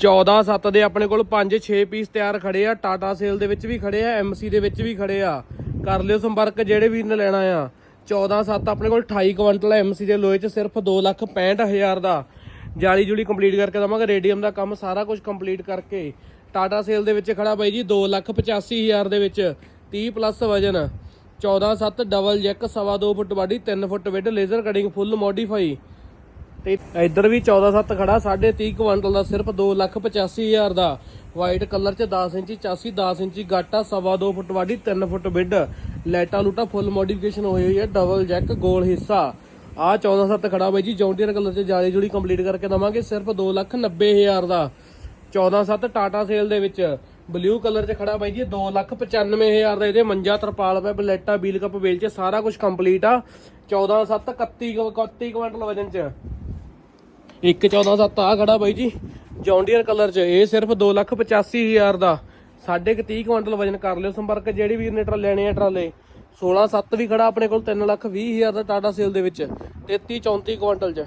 14 7 ਦੇ ਆਪਣੇ ਕੋਲ 5 6 ਪੀਸ ਤਿਆਰ ਖੜੇ ਆ। ਟਾਟਾ ਸੇਲ ਦੇ ਵਿੱਚ ਵੀ ਖੜੇ ਆ ਐਮਸੀ ਦੇ ਵਿੱਚ ਵੀ ਖੜੇ ਆ। ਕਰ ਲਿਓ ਸੰਪਰਕ, ਜਿਹੜੇ ਵੀਰ ਨੇ ਲੈਣਾ ਆ। 14 7 ਆਪਣੇ ਕੋਲ 28 ਕੁਇੰਟਲ ਐਮਸੀ ਦੇ ਲੋਹੇ 'ਚ, ਸਿਰਫ 2 ਲੱਖ 65 ਹਜ਼ਾਰ ਦਾ। ਜਾਲੀ ਜੁਲੀ ਕੰਪਲੀਟ ਕਰਕੇ ਦਵਾਂਗੇ, ਰੇਡੀਅਮ ਦਾ ਕੰਮ ਸਾਰਾ ਕੁਝ ਕੰਪਲੀਟ ਕਰਕੇ। ਟਾਟਾ ਸੇਲ ਦੇ ਵਿੱਚ ਖੜਾ ਬਾਈ ਜੀ 2 ਲੱਖ 85 ਹਜ਼ਾਰ ਦੇ ਵਿੱਚ। 30 ਪਲੱਸ ਵਜਨ। 14 7 ਡਬਲ ਜੈਕ ਸਵਾ 2 foot body 3 foot width laser cutting full modify ਤੇ ਇੱਧਰ ਵੀ 14 7 ਖੜਾ 30.5 ਕੁਇੰਟਲ ਦਾ ਸਿਰਫ 2 ਲੱਖ 85 ਹਜ਼ਾਰ ਦਾ। ਵਾਈਟ ਕਲਰ ਚ 10 ਇੰਚੀ ਚਾਸੀ 10 ਇੰਚੀ ਗਾਟਾ ਸਵਾ 2 ਫੁੱਟ ਵਾਡੀ 3 ਫੁੱਟ ਬਿੱਡ। ਲੈਟਾ ਲੂਟਾ ਫੁੱਲ ਮੋਡੀਫਿਕੇਸ਼ਨ ਹੋਈ ਹੋਈ ਹੈ ਡਬਲ ਜੈਕ ਗੋਲ ਹਿੱਸਾ। ਆ 14 7 ਖੜਾ ਬਾਈ ਜੀ ਜੌਂਡੀਅਰ ਕਲਰ ਚ ਜਾਲੀ ਜੁੜੀ ਕੰਪਲੀਟ ਕਰਕੇ ਦਵਾਂਗੇ, ਸਿਰਫ 2 ਲੱਖ 90 ਹਜ਼ਾਰ ਦਾ। 14 7 ਟਾਟਾ ਸੇਲ ਦੇ ਵਿੱਚ। ਬਲੂ ਕਲਰ ਚ ਖੜਾ ਬਾਈ ਜੀ 2 ਲੱਖ 95 ਹਜ਼ਾਰ ਦਾ ਇਹਦੇ, ਮੰਜਾ ਤਰਪਾਲ ਪਿਆ, ਬਲੇਟਾ, ਬੀਲ ਕੱਪ ਵੇਲ ਚ, ਸਾਰਾ ਕੁਝ ਕੰਪਲੀਟ ਆ। 14 7 31 31 ਕੁਇੰਟਲ ਵਜਨ ਚ। ਇੱਕ 14 7 ਆ ਖੜਾ ਬਾਈ ਜੀ। ਜੌਂਡੀਅਰ ਕਲਰ ਚ, ਇਹ ਸਿਰਫ 2 ਲੱਖ 85 ਹਜ਼ਾਰ ਦਾ। ਸਾਢੇ ਕੁ 30 ਕੁਇੰਟਲ ਵਜਨ ਕਰ ਲਿਓ ਸੰਪਰਕ, ਜਿਹੜੀ ਵੀਰ ਨੇ ਟਰਾ ਲੈਣੇ ਆ ਟਰਾਲੇ। 16 7 ਵੀ ਖੜਾ ਆਪਣੇ ਕੋਲ 3 ਲੱਖ 20 ਹਜ਼ਾਰ ਦਾ ਟਾਟਾ ਸੇਲ ਦੇ ਵਿੱਚ 33 34 ਕੁਇੰਟਲ ਚ।